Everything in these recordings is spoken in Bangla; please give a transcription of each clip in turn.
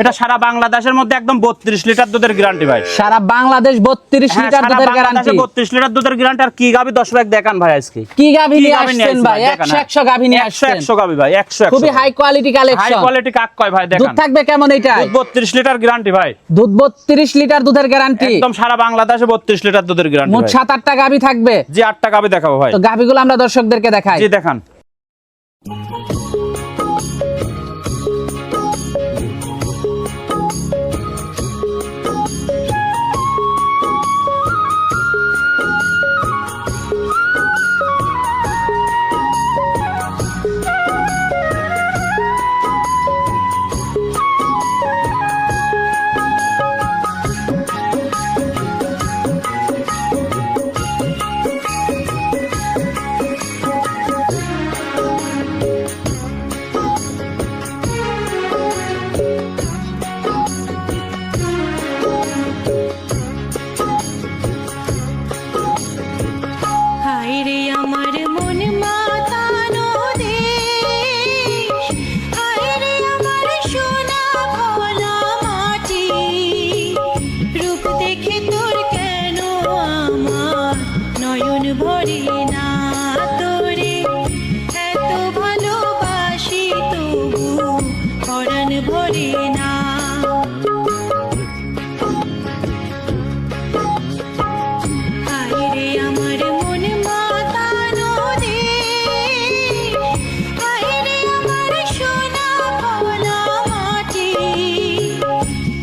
এটা সারা বাংলাদেশের মধ্যে একদম বত্রিশ লিটার দুধের গ্যারান্টি ভাই। সারা বাংলাদেশ বত্রিশ হ্যাঁ, লিটার দুধের গ্যারান্টি বাংলাদেশে বত্রিশ লিটার দুধের গ্যারান্টি আর কি গাবি দশ ব্যাগ দেখান ভাই আজকে? কি কি নিয়ে আসছেন ভাই? দেখান, একশো। একশো গাভী নিয়ে আসছেন। একশো গাবি ভাই একশো খুবই high quality high collection quality কাক কয় ভাই দুধ থাকবে কেমন এটাই বত্রিশ লিটার গ্যারান্টি ভাই। দুধ বত্রিশ লিটার দুধের গ্যারান্টি একদম সারা বাংলাদেশে বত্রিশ লিটার দুধের গ্যারান্টি মোট সাত আটটা গাভী থাকবে। জি আটটা গাবি দেখাবো ভাই। তো গাভীগুলো আমরা দর্শকদেরকে দেখাই। জি দেখান।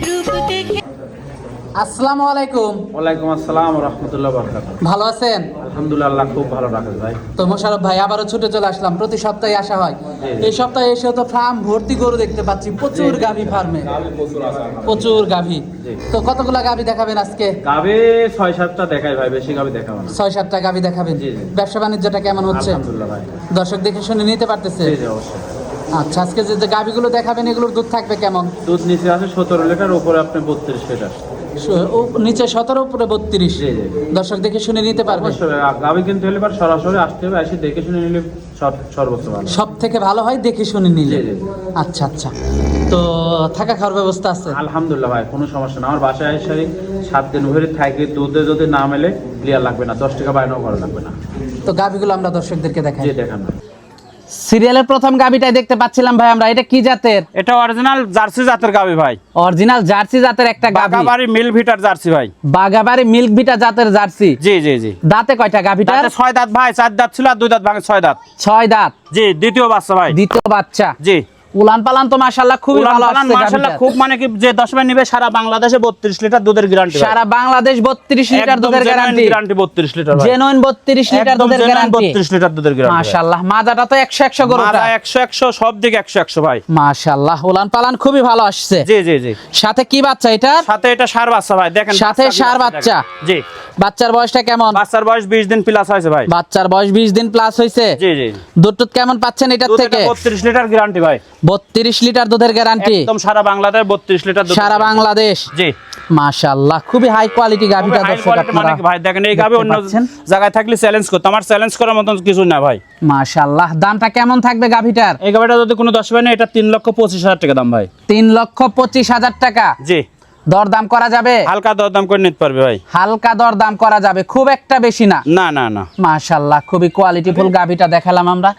রূপ দেখে আসসালামু আলাইকুম। ওয়ালাইকুম আসসালাম রহমতুল্লাহ বরকাত ভালো আছেন? আলহামদুলিল্লাহ খুব ভালো রাখেন ভাই। তো মোশারফ ভাই আবারও ছুটে চলে আসলাম। প্রতি সপ্তাহে আসা হয়। এই সপ্তাহে এসে তো ফার্ম ভর্তি গরু দেখতে পাচ্ছি। প্রচুর গাভী ফার্মে। প্রচুর গাভী। তো কতগুলা গাভী দেখাবেন আজকে? গাবে ছয় সাতটা দেখাই ভাই বেশি গাবে দেখাবো না। ছয় সাতটা গাভী দেখাবেন। ব্যবসা বাণিজ্যটা কেমন হচ্ছে? দর্শক দেখে শুনে নিতে পারতেছে? আচ্ছা আজকে যে গাভীগুলো দেখাবেন এগুলোর দুধ থাকবে কেমন? দুধ নিচে আছে সতেরো লিটার উপরে আপনি বত্রিশ লিটার। নিচে সতেরো উপরে বত্রিশ। দর্শক দেখে শুনে নিতে পারবে। গাবে কিনতে হলে পর সরাসরি আসতে হবে এসে দেখে শুনে নিলে সব- সর্বোচ্চ ভালো। সব থেকে ভালো হয় দেখে শুনে নিলে। আচ্ছা আচ্ছা। তো থাকা খাওয়ার ব্যবস্থা আছে? আলহামদুলিল্লাহ ভাই কোনো সমস্যা না। আমার বাসায় এসে সাত দিন ভরে থাকি দুধে যদি না মেলে ক্লিয়ার লাগবে না। দশ টাকা বাইনাও করা লাগবে না। তো গাভীগুলো আমরা দর্শকদেরকে দেখাই। দেখান। সিরিয়ালের প্রথম গাবিটাই দেখতে পাচ্ছিলাম ভাই আমরা। এটা কি জাতের? এটা অরিজিনাল জার্সি জাতের গাবি ভাই। অরিজিনাল জার্সি জাতের একটা গাবি। বাগাবাড়ি মিল ভিটার জার্সি ভাই। বাগাবাড়ি মিল্ক ভিটা জাতের জার্সি। জি জি জি। দাঁতে কয়টা গাভীটার দাঁতে ছয় দাঁত ভাই চার দাঁত ছিল আর দুই দাঁত ভাঙে ছয় দাঁত। ছয় দাঁত। জি দ্বিতীয় বাচ্চা ভাই। দ্বিতীয় বাচ্চা। জি। উলান পালান তো মাশাআল্লাহ খুবই ভালো মাশাআল্লাহ খুব মানে কি যে দশ বার নিবে সারা বাংলাদেশে বত্রিশ লিটার দুধের গ্যারান্টি সারা বাংলাদেশ 32 লিটার দুধের গ্যারান্টি লিটার জেনুইন 32 লিটার দুধের গ্যারান্টি বত্রিশ লিটার দুধের গ্যারান্টি মাশাআল্লাহ মাজাটা তো 100 100 গরুটা একশো একশো সব দিকে একশো একশো ভাই। মাশাআল্লাহ উলান পালান খুবই ভালো আসছে। জি জি জি। সাথে কি বাচ্চা এটা সাথে এটা সার বাচ্চা ভাই দেখেন সাথে সার বাচ্চা। জি। বাচ্চার বয়সটা কেমন? বাচ্চার বয়স বিশ দিন প্লাস হয়েছে ভাই। বাচ্চার বয়স 20 দিন প্লাস হয়েছে জি জি। দুধ কেমন পাচ্ছেন এটার থেকে? বত্রিশ লিটার গ্যারান্টি ভাই। 32 লিটার দুধের গ্যারান্টি একদম সারা বাংলাদেশ বত্রিশ লিটার সারা বাংলাদেশ। জি। মাশাআল্লাহ খুবই হাই কোয়ালিটি গাভিটা দর্শক মানে আপনারা ভাই দেখেন এই গাভি অন্য জায়গায় থাকলে চ্যালেঞ্জ করতো। আমার চ্যালেঞ্জ করার মতন কিছু না ভাই। মাশাআল্লাহ দামটা কেমন থাকবে গাভিটার? এই গাভিটা যদি কোনো দশ ভাই না এটা তিন লক্ষ পঁচিশ হাজার টাকা দাম ভাই। তিন লক্ষ পঁচিশ হাজার টাকা। জি। দরদাম করা যাবে? হালকা দরদাম করে নিতে পারবে ভাই। হালকা দরদাম করা যাবে খুব একটা বেশি না। না না না। মাশাআল্লাহ খুবই কোয়ালিটিফুল গাভিটা দেখালাম আমরা।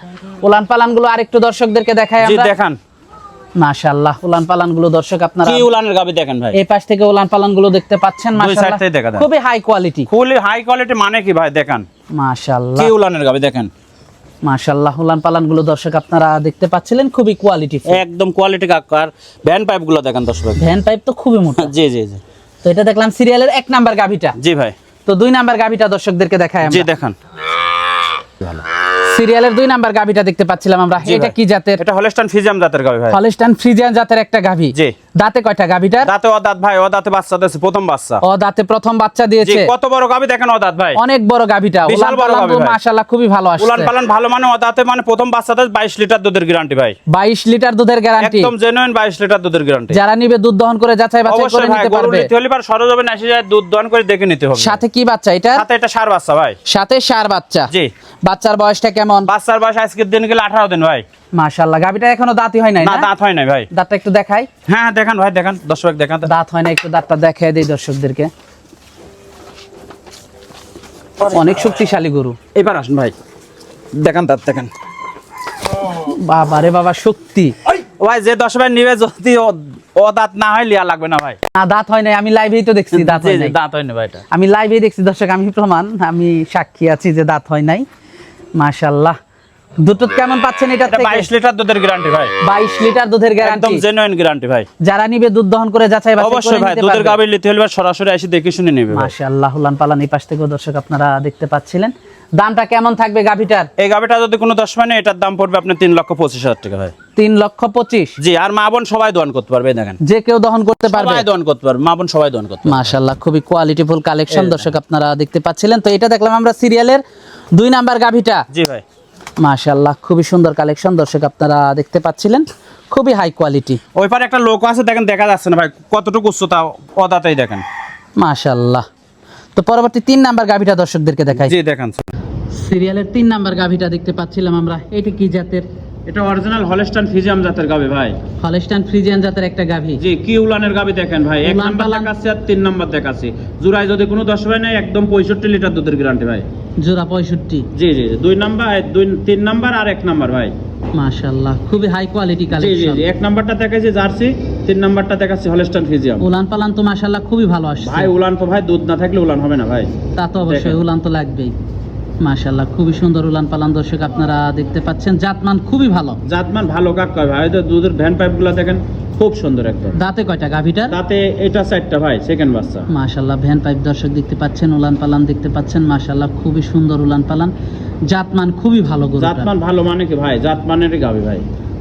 উলান পালানগুলো আরেকটু দর্শকদেরকে দেখাই জি আমরা। দেখান। মাশাআল্লাহ উলান পালানগুলো দর্শক আপনারা কি উলানের গাবি দেখেন ভাই? এই পাশ থেকে উলান পালানগুলো দেখতে পাচ্ছেন মাশাআল্লাহ। খুবই high quality fully high quality মানে কি ভাই? দেখেন। মাশাআল্লাহ কি উলানের গাবি দেখেন? মাশাআল্লাহ উলান পালান দর্শক আপনারা দেখতে পাচ্ছিলেন খুবই কোয়ালিটি একদম কোয়ালিটি কাকার ভ্যান পাইপ দেখেন দশ ভ্যান পাইপ তো খুবই মোটা। জি জি জি। তো এটা দেখলাম সিরিয়ালের এক নাম্বার গাভিটা। জি ভাই। তো দুই নাম্বার গাভিটা দর্শকদেরকে দেখাই জি দেখান। সিরিয়ালের দুই নাম্বার গাভিটা দেখতে পাচ্ছিলাম আমরা। এটা কি জাতের? এটা হলস্টান ফিজিয়াম জাতের গাবি ভাই। হলিস্টান ফ্রিজিয়ান জাতের একটা গাভি। জি। দাঁতে কয়টা গাভিটার? দাঁতে ও দাঁত ভাই ও দাঁতে বাচ্চা দিয়েছে প্রথম বাচ্চা। ও দাঁতে প্রথম বাচ্চা দিয়েছে। কত বড় গাবি দেখেন ও দাঁত ভাই? অনেক বড় গাভিটা। বিশাল বড় গাভী মাশাআল্লাহ খুবই ভালো আসছে। উলান পালান ভালো মানে ও দাঁতে মানে প্রথম বাচ্চাতে বাইশ লিটার দুধের গ্যারান্টি ভাই। 22 লিটার দুধের গ্যারান্টি একদম জেনুইন বাইশ লিটার দুধের গ্যারান্টি যারা নিবে দুধ দহন করে যাচাই বাছাই করে অবশ্যই নিতে পারবে। নিতে হলে পার সরজমিন এসে যায় দুধ দহন করে দেখে নিতে হবে। সাথে কি বাচ্চা এটা সাথে এটা সার বাচ্চা ভাই। সাথে সার বাচ্চা। জি। বাচ্চার বয়সটা কেমন কেমন? বাচ্চার বয়স আজকের দিন গেলে আঠারো দিন ভাই। মাশাল্লাহ গাভিটা এখনও দাঁতই হয় নাই না দাঁত হয় নাই ভাই। দাঁতটা একটু দেখাই। হ্যাঁ দেখান ভাই দেখান। দর্শক দেখান। দাঁত হয় না একটু দাঁতটা দেখাই দেই দর্শকদেরকে। অনেক শক্তিশালী গরু। এবার আসুন ভাই। দেখান দাঁত দেখান। বাবা রে বাবা শক্তি ভাই যে দশ ভাই নিবে যদি ও- দাঁত না হয় লিয়া লাগবে না ভাই। না দাঁত হয় নাই আমি লাইভেই তো দেখছি দাঁত হয় নাই। দাঁত হয় না ভাই এটা। আমি লাইভেই দেখছি দর্শক আমি প্রমাণ আমি সাক্ষী আছি যে দাঁত হয় নাই। মাশাল্লাহ দুটো কেমন পাচ্ছেন এটা এটা বাইশ লিটার দুধের গ্যারান্টি ভাই। বাইশ লিটার দুধের একদম জেনুইন গ্যারান্টি ভাই। যারা নিবে দুধ দহন করে যাচাই বাছাই করে অবশ্যই ভাই দুধের। নিতে হলে সরাসরি এসে দেখে শুনে নেবে মাশাআল্লাহ পালান এই পাশ থেকেও দর্শক আপনারা দেখতে পাচ্ছিলেন। দামটা কেমন থাকবে গাভিটার? এই গাভীটা যদি কোনো দশ মানে এটার দাম পড়বে আপনার তিন লক্ষ পঁচিশ হাজার টাকা ভাই। তিন লক্ষ পঁচিশ? জি আর মা বোন সবাই দোয়ান করতে পারবে দেখেন। যে কেউ দহন করতে পারবে। সবাই দোয়ান করতে পারবে মা বোন সবাই দোয়ান করতে পারবে। মাশাআল্লাহ খুবই কোয়ালিটিফুল কালেকশন দর্শক আপনারা দেখতে পাচ্ছিলেন। তো এটা দেখলাম আমরা সিরিয়ালের দুই নাম্বার গাভিটা। জি ভাই। মাশাআল্লাহ খুবই সুন্দর কালেকশন দর্শক আপনারা দেখতে পাচ্ছিলেন খুবই হাই কোয়ালিটি ওই পারে একটা লোক আছে দেখেন দেখা যাচ্ছে না ভাই কতটুকু উচ্চতা অদাতেই দেখেন। মাশাআল্লাহ। তো পরবর্তী তিন নাম্বার গাভিটা দর্শকদেরকে দেখাই। জি দেখেন সিরিয়ালের তিন নাম্বার গাভিটা দেখতে পাচ্ছিলাম আমরা এটা কি জাতের? এটা অরিজিনাল হলস্টান ফিজিয়াম জাতের গাভী ভাই। হলস্টাইন ফ্রিজিয়ান জাতের একটা গাভি। জি কি উলানের গাভী দেখেন ভাই। এক নাম্বার। দেখাচ্ছে আর তিন নাম্বার দেখাচ্ছে। জুরাই যদি কোনো দশ ভাই নাই একদম পঁয়ষট্টি লিটার দুধের গ্যারান্টি ভাই। জোড়া পঁয়ষট্টি। জি জি দুই নাম্বার দুই তিন নাম্বার আর এক নাম্বার ভাই। মাশাআল্লাহ খুবই হাই কোয়ালিটি জি জি জি। এক নাম্বারটা দেখাচ্ছে জার্সি তিন নাম্বারটা দেখাচ্ছে হলস্টান ফিজিয়াম উলান পালান তো মাশাআল্লাহ খুবই ভালো আসছে। ভাই উলান তো ভাই দুধ না থাকলে উলান হবে না ভাই। তা তো অবশ্যই উলান তো লাগবেই। মাশাআল্লাহ খুবই সুন্দর উলান পালান দর্শক আপনারা দেখতে পাচ্ছেন। জাতমান খুবই ভালো। জাতমান ভালো কাক কয় ভাই? তো দুধের ভ্যান পাইপগুলো দেখেন খুব সুন্দর একদম। দাঁতে কয়টা গাভিটার? দাঁতে এটা চারটা ভাই সেকেন্ড বাচ্চা। মাশাআল্লাহ ভ্যান পাইপ দর্শক দেখতে পাচ্ছেন উলান পালান দেখতে পাচ্ছেন মাশাআল্লাহ খুবই সুন্দর উলান পালান। জাতমান খুবই ভালো জাতমান ভালো মানে কি ভাই? জাতমানের গাভী ভাই।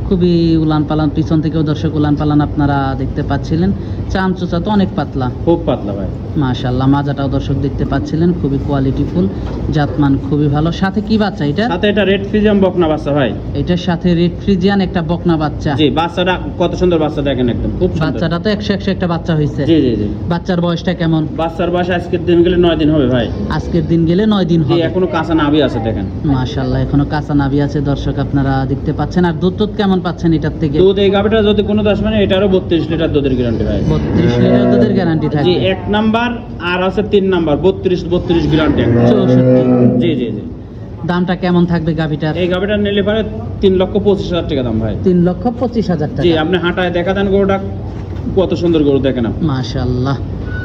খুবই উলান পালান পিছন থেকেও দর্শক উলান পালান আপনারা দেখতে পাচ্ছিলেন। চাম চোচা তো অনেক পাতলা। খুব পাতলা ভাই। মাশাআল্লাহ মাজাটাও দর্শক দেখতে পাচ্ছিলেন খুবই কোয়ালিটিফুল জাতমান খুবই ভালো। সাথে কি বাচ্চা এটা? সাথে এটা রেড ফিজিয়াম বকনা বাচ্চা ভাই। এটার সাথে রেড ফ্রিজিয়ান একটা বকনা বাচ্চা। জি বাচ্চাটা কত সুন্দর বাচ্চা দেখেন একদম খুব সুন্দর। বাচ্চাটা তো একশো একশো একটা বাচ্চা হয়েছে জি জি জি। বাচ্চার বয়সটা কেমন? বাচ্চার বয়স আজকের দিন গেলে নয় দিন হবে ভাই। আজকের দিন গেলে নয় দিন জি হবে। এখনও কাঁচা নাভি আছে দেখেন। মাশাআল্লাহ এখনও কাঁচা নাভি আছে দর্শক আপনারা দেখতে পাচ্ছেন। আর দুধ দুধ কেমন পাচ্ছেন এটার থেকে? দুধ এই গাভিটা যদি কোনো দশ মানে এটারও বত্রিশ লিটার দুধের গ্যারান্টি ভাই। বত্রিশ লিটার দুধের গ্যারান্টি জি এক নাম্বার আর আছে তিন নাম্বার বত্রিশ বত্রিশ গ্যারান্টি চৌষট্টি। জি জি জি। দামটা কেমন থাকবে গাভিটার? এই গাভিটা নিলে পরে তিন লক্ষ পঁচিশ হাজার টাকা দাম ভাই। তিন লক্ষ পঁচিশ হাজার টাকা। জি আপনি হাঁটায় দেখা দেন গরুটা কত সুন্দর গরু দেখেন আপনি। মাশাআল্লাহ।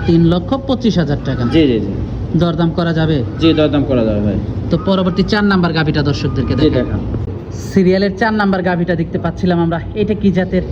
তিন লক্ষ পঁচিশ হাজার টাকা। জি জি জি। দরদাম করা যাবে? জি দরদাম করা যাবে ভাই। তো পরবর্তী চার নাম্বার গাভিটা দর্শকদেরকে দেখান। সিরিয়ালের চার নাম্বার গাভিটা দেখতে পাচ্ছিলাম আমরা। এটা কি জাতের?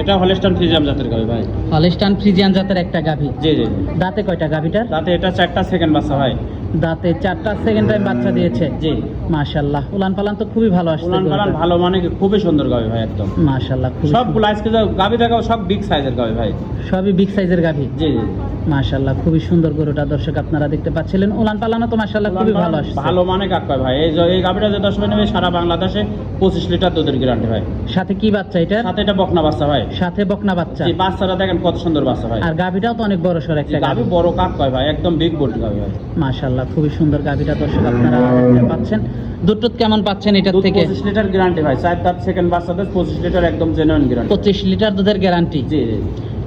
এটা হলেস্টান ফিজিয়াম জাতের গাভি ভাই। হলস্টান ফ্রিজিয়ান জাতের একটা গাভি। জি জি। দাঁতে কয়টা গাভিটার? তাতে এটা চারটা সেকেন্ড বাচ্চা ভাই। দাঁতে চারটা সেকেন্ড টাইম বাচ্চা দিয়েছে। জি। মাশাআল্লাহ। উলান পালান তো খুবই ভালো আসছে উলান পালান ভালো মানে কি? খুবই সুন্দর গাভি ভাই একদম। মাশাআল্লাহ সব। আজকে গাভি দেখাও সব বিগ সাইজের গাভি ভাই। সবই বিগ সাইজের গাভি। জি জি। মাশাআল্লাহ খুবই সুন্দর গরুটা দর্শক আপনারা দেখতে পাচ্ছিলেন। উলান পালানো তো মাশাআল্লাহ খুবই ভালো আসছে। ভালো মানে কাক ভাই এই যে এই গাভিটা যে দশ নেবে সারা বাংলাদেশে পঁচিশ লিটার দুধের গ্যারান্টি ভাই। সাথে কি বাচ্চা এটা? সাথে এটা বকনা বাচ্চা ভাই। সাথে বকনা বাচ্চা। জি বাচ্চাটা দেখেন কত সুন্দর বাচ্চা ভাই। আর গাভিটাও তো অনেক বড় সর একটা গাভি বড় কাক ভাই একদম বিগ বডি গাভি ভাই। মাশাআল্লাহ খুবই সুন্দর গাভিটা দর্শক আপনারা দেখতে পাচ্ছেন। দুধ কেমন পাচ্ছেন দুধ থেকে? পঁচিশ লিটার গ্যারান্টি ভাই চার তার সেকেন্ড বাচ্চাদের পঁচিশ লিটার একদম জেনুইন গ্যারান্টি পঁচিশ লিটার দুধের গ্যারান্টি জি জি।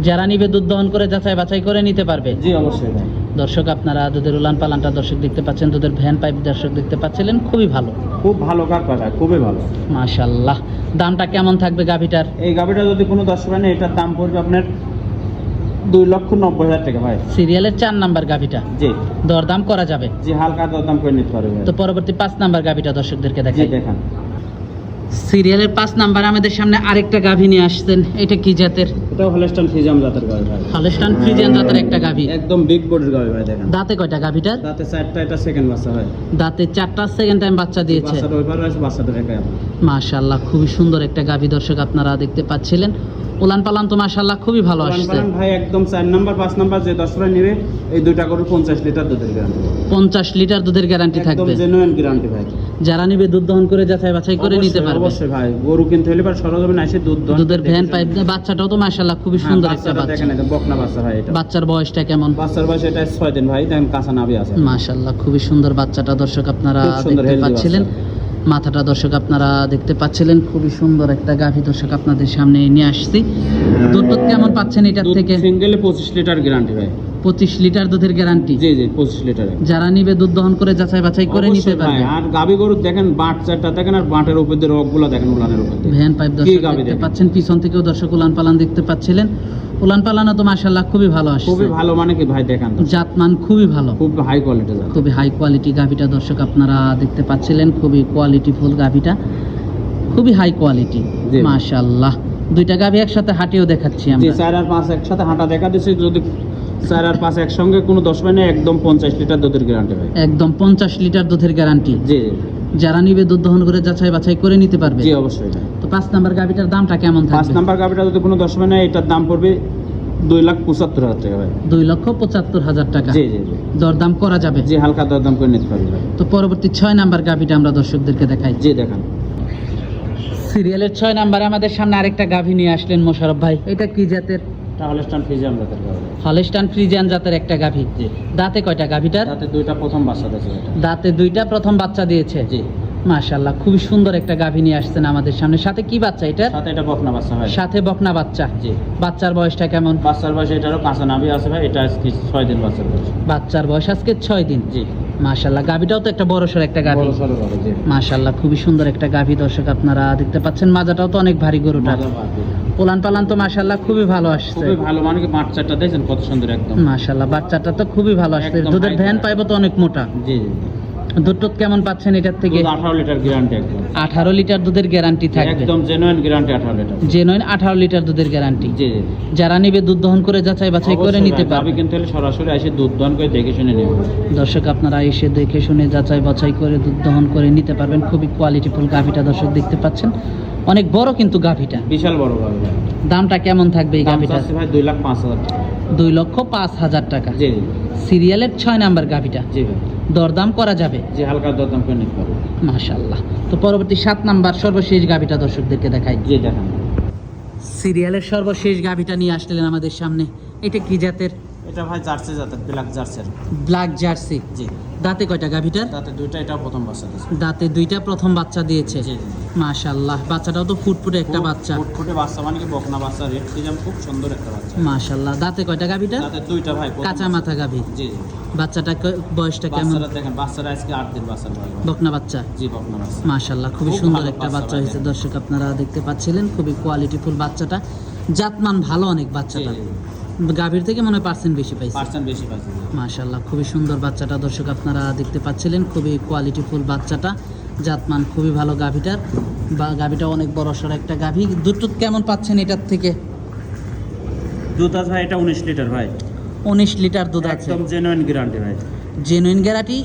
যারা নিবে দুধ দহন করে যাচাই বাছাই করে নিতে পারবে। জি অবশ্যই দর্শক আপনারা দুধের উলান পালানটা দর্শক দেখতে পাচ্ছেন দুধের ভ্যান পাইপ দর্শক দেখতে পাচ্ছিলেন খুবই ভালো। খুব ভালো কাক খুবই ভালো। মাশাআল্লাহ। দামটা কেমন থাকবে গাভিটার? এই গাভিটা যদি কোনো দশ মানে এটার দাম পড়বে আপনার দুই লক্ষ নব্বই হাজার টাকা ভাই। সিরিয়ালের চার নাম্বার গাভিটা। জি। দরদাম করা যাবে। জি হালকা দরদাম করে নিতে পারবে তো পরবর্তী পাঁচ নাম্বার গাভিটা দর্শকদেরকে দেখাই। দেখান। সিরিয়ালের পাঁচ নাম্বার আমাদের সামনে আরেকটা গাভী নিয়ে আসছেন। এটা কি জাতের? এটাও হলেস্টান ফ্রিজিয়াম জাতের গাভী ভাই। হলস্টান ফ্রিজিয়ান জাতের একটা গাভী। একদম বিগ বডির গাভী ভাই দেখেন। দাঁতে কয়টা গাভীটা? দাঁতে চারটা এটা সেকেন্ড বাচ্চা ভাই দাঁতে চারটা সেকেন্ড টাইম বাচ্চা দিয়েছে। বাচ্চাটা ওই পারে বাচ্চাটা আপনার মাশাআল্লাহ খুবই সুন্দর একটা গাভী দর্শক আপনারা দেখতে পাচ্ছিলেন। উলান পালান তো মাশাআল্লাহ খুবই ভালো আসছে। ভাই একদম চার নাম্বার পাঁচ নাম্বার যে দশ টাকা নিবে এই দুইটা করে পঞ্চাশ লিটার দুধের গ্যারান্টি পঞ্চাশ লিটার দুধের গ্যারান্টি একদম থাকবে। জেনুইন গ্যারান্টি ভাই। যারা নিবে দুধ দহন করে যাচাই বাছাই করে নিতে পারবে। অবশ্যই ভাই গরু কিনতে হলে পরে সরজমিন এসে দুধ দহন দুধের ভ্যান। পাইপ বাচ্চাটাও তো মাশাআল্লাহ খুবই হ্যাঁ, সুন্দর একটা বাচ্চা। দেখেন এটা বকনা বাচ্চা ভাই এটা। বাচ্চার বয়সটা কেমন? বাচ্চার বয়স এটা ছয় দিন ভাই দেখেন কাঁচা নাভি আছে। মাশাআল্লাহ খুবই সুন্দর বাচ্চাটা। দর্শক আপনারা দেখতে পাচ্ছিলেন। মাথাটা দর্শক আপনারা দেখতে পাচ্ছিলেন খুবই সুন্দর একটা গাভী দর্শক আপনাদের সামনে নিয়ে আসছি। দুধ কেমন পাচ্ছেন এটার থেকে? সিঙ্গেলে পঁচিশ লিটার গ্যারান্টি ভাই। পঁচিশ লিটার দুধের গ্যারান্টি জি জি পঁচিশ লিটার যারা নিবে দুধ দহন করে যাচাই বাছাই করে নিতে পারবে। আর গাবি গরু দেখেন বাট চারটা দেখেন আর বাটের উপর দিয়ে রোগগুলো দেখেন উলানের উপর ভ্যান পাইপ দর্শক দেখতে পাচ্ছেন পিছন থেকেও দর্শক উলান পালান দেখতে পাচ্ছিলেন। উলান পালানো তো মাশাল্লাহ খুবই ভালো আসছে। খুবই ভালো মানে কি ভাই দেখান। জাতমান খুবই ভালো। খুব হাই কোয়ালিটি জাত। খুবই হাই কোয়ালিটি গাভিটা দর্শক আপনারা দেখতে পাচ্ছিলেন খুবই কোয়ালিটি ফুল গাভিটা। খুবই হাই কোয়ালিটি জি। মাশাল্লাহ দুইটা গাভি একসাথে হাঁটিও দেখাচ্ছি জি আমরা। চার আর পাঁচ একসাথে হাঁটা দেখা দিচ্ছে যদি চার আর পাঁচ একসঙ্গে কোনো দশ মানে একদম পঞ্চাশ লিটার দুধের গ্যারান্টি ভাই। একদম পঞ্চাশ লিটার দুধের গ্যারান্টি জি। যারা নিবে দুধ দহন করে যাচাই বাছাই করে নিতে পারবে। জি অবশ্যই তো পাঁচ নাম্বার গাভিটার দামটা কেমন পাঁচ নাম্বার গাভিটা যদি কোনো দশ মানে এটার দাম পড়বে দুই লাখ পঁচাত্তর হাজার টাকা ভাই। দুই লক্ষ পঁচাত্তর হাজার টাকা। জি জি জি। দরদাম করা যাবে। জি হালকা দরদাম করে নিতে পারবে তো পরবর্তী ছয় নাম্বার গাভিটা আমরা দর্শকদেরকে দেখাই। জি দেখান। সিরিয়ালের ছয় নাম্বারে আমাদের সামনে আরেকটা গাভি নিয়ে আসলেন মোশারফ ভাই। এটা কি জাতের? তাহলে স্টান ফিজে আমরা দেখতে পারব হলেস্টান ফ্রিজিয়ান জাতের একটা গাভি। দাঁতে কয়টা গাভিটার? তাতে দুইটা প্রথম বাচ্চা আছে দাঁতে দুইটা প্রথম বাচ্চা দিয়েছে? জি। মাশাল্লাহ খুবই সুন্দর একটা গাভী নিয়ে আসছেন আমাদের সামনে। সাথে কি বাচ্চা এটা সাথে এটা বকনা বাচ্চা ভাই সাথে বকনা বাচ্চা। জি। বাচ্চার বয়সটা কেমন? বাচ্চার বয়সে এটারও কাঁচা নাভি আছে ভাই এটা আজকে ছয় দিন বাচ্চার বয়স। বাচ্চার বয়স আজকে ছয় দিন। জি। গাভীটাও তো একটা বড়সড় একটা গাভী। খুবই সুন্দর একটা গাভী দর্শক আপনারা দেখতে পাচ্ছেন। মাজাটাও তো অনেক ভারী গরুটা। পোলান পালান তো খুবই ভালো আসছে। খুবই ভালো মানে কি মাঠ চারটা দেখছেন কত সুন্দর একদম। মাশাল্লাহ বাচ্চাটা তো খুবই ভালো আসছে। দুধের ভ্যান পাইবো তো অনেক মোটা। জি জি দুধ কেমন পাচ্ছেন এটার থেকে? দুধ আঠারো লিটার গ্যারান্টি একদম। আঠারো লিটার দুধের গ্যারান্টি থাকবে। একদম জেনুইন গ্যারান্টি আঠারো লিটার। যে নয় আঠারো লিটার দুধের গ্যারান্টি জি জি। যারা নিবে দুধ দহন করে যাচাই বাছাই করে নিতে পারবে। কিনতে সরাসরি এসে দুধ দান করে দেখে শুনে নেবে দর্শক আপনারা এসে দেখে শুনে যাচাই বাছাই করে দুধ দহন করে নিতে পারবেন। খুবই কোয়ালিটিফুল গাভিটা দর্শক দেখতে পাচ্ছেন। অনেক বড় কিন্তু গাভিটা। বিশাল বড় গাভী। দামটা কেমন থাকবে এই গাভিটা ভাই দুই লাখ পাঁচ হাজার টাকা। দুই লক্ষ পাঁচ হাজার টাকা। জি জি। সিরিয়ালের ছয় নাম্বার গাভিটা। জি ভাই। দরদাম করা যাবে? জি হালকা দরদাম করে নিতে পারবে। মাশাল্লাহ তো পরবর্তী সাত নাম্বার সর্বশেষ গাভিটা দর্শকদেরকে দেখাই। জি দেখান। সিরিয়ালের সর্বশেষ গাভিটা নিয়ে আসলেন আমাদের সামনে। এটা কি জাতের? এটা ভাই জার্সি জাতের ব্ল্যাক জার্সির ব্ল্যাক জার্সি? জি। দাঁতে কয়টা গাভিটার তাতে দুইটা এটা প্রথম বাচ্চা দিচ্ছে দাঁতে দুইটা প্রথম বাচ্চা দিয়েছে? জি জি বাচ্চাটাও তো ফুটফুটে একটা বাচ্চা। ফুটফুটে বাচ্চা মানে কি বকনা বাচ্চা রেড ফিজাম খুব সুন্দর একটা বাচ্চা। মাশাল্লাহ দাঁতে কয়টা গাভিটা? তাতে দুইটা ভাই কাঁচা মাথা গাভি। জি জি। বাচ্চাটা বয়সটা কেমন? বাচ্চারা দেখেন বাচ্চারা আজকে আট দিন বাচ্চার বয়স। ভাই। বকনা বাচ্চা? জি বকনা বাচ্চা। মাশাল্লাহ খুবই খুব সুন্দর একটা বাচ্চা বাচ্চা হয়েছে দর্শক আপনারা দেখতে পাচ্ছিলেন খুবই কোয়ালিটিফুল বাচ্চাটা। জাতমান ভালো অনেক বাচ্চাটা গাভীর থেকে মনে হয় পার্সেন্ট বেশি পাইছে। পার্সেন্ট বেশি পাইছে মাশাল্লাহ খুবই সুন্দর বাচ্চাটা দর্শক আপনারা দেখতে পাচ্ছিলেন খুবই কোয়ালিটিফুল বাচ্চাটা জাতমান খুবই ভালো গাভীটার বা গাভীটা অনেক বড় সড় একটা গাভী। দুধ কেমন পাচ্ছেন এটার থেকে? দুধ আছে ভাই এটা উনিশ লিটার ভাই। উনিশ লিটার দুধ আছে। একদম জেনুইন গ্যারান্টি ভাই। জেনুইন গ্যারান্টি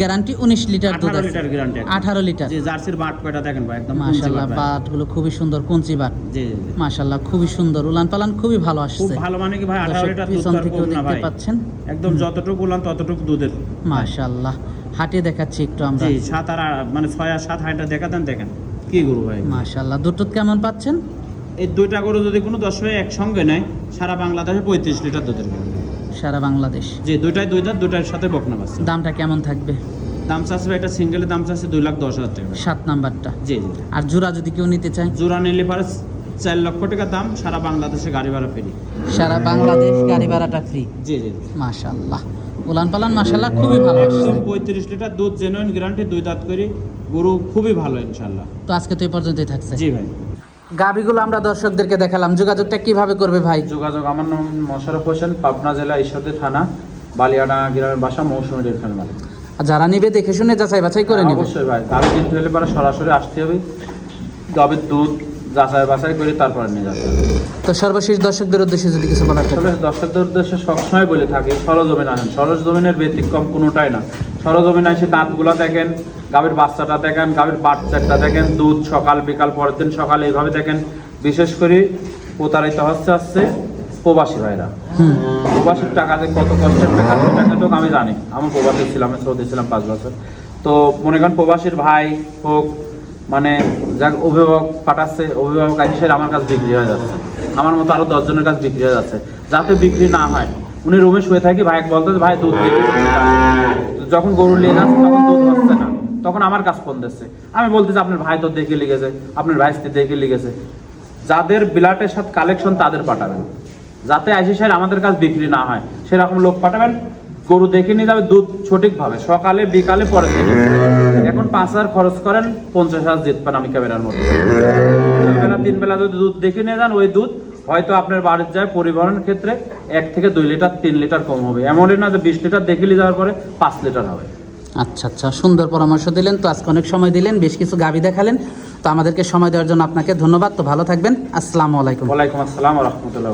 গ্যারান্টি উনিশ লিটার দুধ আঠারো আছে। লিটার গ্যারান্টি আঠারো লিটার জি জার্সির বাট কয়টা দেখেন ভাই? একদম কুঞ্চি মাশাল্লাহ বাট। বাটগুলো খুবই সুন্দর কঞ্চি বাট। জি জি। মাশাল্লাহ খুবই সুন্দর। উলান পালান খুবই ভালো আসছে। খুব ভালো মানে কি ভাই আঠারো দর্শক লিটার দুধ পিছন তো আর থেকেও কম না দেখতে ভাই। পাচ্ছেন। একদম যতটুকু বললাম ততটুকু দুধের। মাশাল্লাহ হাটে দেখাচ্ছি একটু আমরা। জি সাত আর মানে ছয় আর সাত হাইটা দেখাতেন দেখেন। কি গরু ভাই? মাশাল্লাহ দুধ কেমন পাচ্ছেন? এই দুইটা গরু যদি কোনো ভাই একসঙ্গে নেয় সারা বাংলাদেশে পঁয়ত্রিশ লিটার দুধের গরু। সারা বাংলাদেশ। জি দুইটাই দুই দাঁত দুইটার সাথে বকনা বাচ্চা দামটা কেমন থাকবে? দাম চাচ্ছে এটা সিঙ্গেলের দাম চাচ্ছে দুই লাখ দশ হাজার টাকা। সাত নাম্বারটা। জি জি। আর জোড়া যদি কেউ নিতে চায়? জোড়া নিলে পরে চার লক্ষ টাকা দাম সারা বাংলাদেশে গাড়ি ভাড়া ফ্রি সারা বাংলাদেশ গাড়ি ভাড়াটা ফ্রি জি জি মাশাল্লাহ উলান পালান মাশাল্লাহ খুবই ভালো একদম পঁয়ত্রিশ লিটার দুধ জেনুইন গ্যারান্টি দুই দাঁত করে গরু খুবই ভালো ইনশাল্লাহ তো আজকে তো এই পর্যন্তই থাকছে। জি ভাই। গাবিগুলো আমরা দর্শকদেরকে দেখালাম। যোগাযোগটা কীভাবে করবে ভাই? যোগাযোগ আমার নাম মোশারফ হোসেন পাবনা জেলা ঈশ্বরদী থানা বালিয়াডা গ্রামের বাসা মৌসুমী মানে আর যারা নিবে দেখে শুনে যাচাই বাছাই করে নিবে। অবশ্যই ভাই। গাড়ি কিনতে হলে পরে সরাসরি আসতে হবে। গাবের দুধ যাচাই বাছাই করে তারপরে নিয়ে যাবে। তো সর্বশেষ দর্শকদের উদ্দেশ্যে যদি কিছু বলার থাকে। দর্শকদের উদ্দেশ্যে সবসময় বলে থাকি সরজমিন আনেন। সরজমিনের ব্যতিক্রম কোনোটাই না। সরজমিন এসে দাঁতগুলো দেখেন গাভীর বাচ্চাটা দেখেন গাভীর বাচ্চাটা দেখেন দুধ সকাল বিকাল পরের দিন সকালে এইভাবে দেখেন। বিশেষ করে প্রতারিত হচ্ছে আসছে প্রবাসী ভাইরা। প্রবাসীর টাকা যে কত কষ্টের টাকা সেই টাকাটুকু আমি জানি। আমি প্রবাসী ছিলাম আমি সৌদি ছিলাম পাঁচ বছর। তো মনে করেন প্রবাসীর ভাই হোক মানে যাক অভিভাবক পাঠাচ্ছে অভিভাবক হিসেবে আমার কাছে বিক্রি হয়ে যাচ্ছে। আমার মতো আরও দশজনের কাছে বিক্রি হয়ে যাচ্ছে। যাতে বিক্রি না হয় উনি রুমে শুয়ে থাকি ভাই বলতে ভাই দুধ। যখন গরু নিয়ে যাচ্ছে, তখন দুধ হচ্ছে না। তখন আমার কাছে ফোন দিচ্ছে। আমি বলতেছি, আপনার ভাই তো দেখে লিখেছে, আপনার ভাই স্ত্রী দেখে লিখেছে। যাদের বিলাটের সাথে কালেকশন তাদের পাঠাবেন। যাতে আইসি সাহেব আমাদের কাছে বিক্রি না হয়, সেরকম লোক পাঠাবেন। গরু দেখে নিয়ে যাবে দুধ সঠিকভাবে। সকালে, বিকালে পরে এখন পাঁচ হাজার খরচ করেন, পঞ্চাশ হাজার জিতবেন আমি ক্যামেরার মধ্যে। তিন বেলা যদি দুধ দেখে নিয়ে যান, ওই দুধ হয়তো আপনার বাড়ির যায় পরিবহনের ক্ষেত্রে এক থেকে দুই লিটার তিন লিটার কম হবে। এমনই না যে বিশ লিটার দেখিলে যাওয়ার পরে পাঁচ লিটার হবে। আচ্ছা আচ্ছা সুন্দর পরামর্শ দিলেন। তো আজকে অনেক সময় দিলেন বেশ কিছু গাভী দেখালেন। তো আমাদেরকে সময় দেওয়ার জন্য আপনাকে ধন্যবাদ। তো ভালো থাকবেন। আসসালামু আলাইকুম। ওয়ালাইকুম আসসালাম রহমতুল্লাহ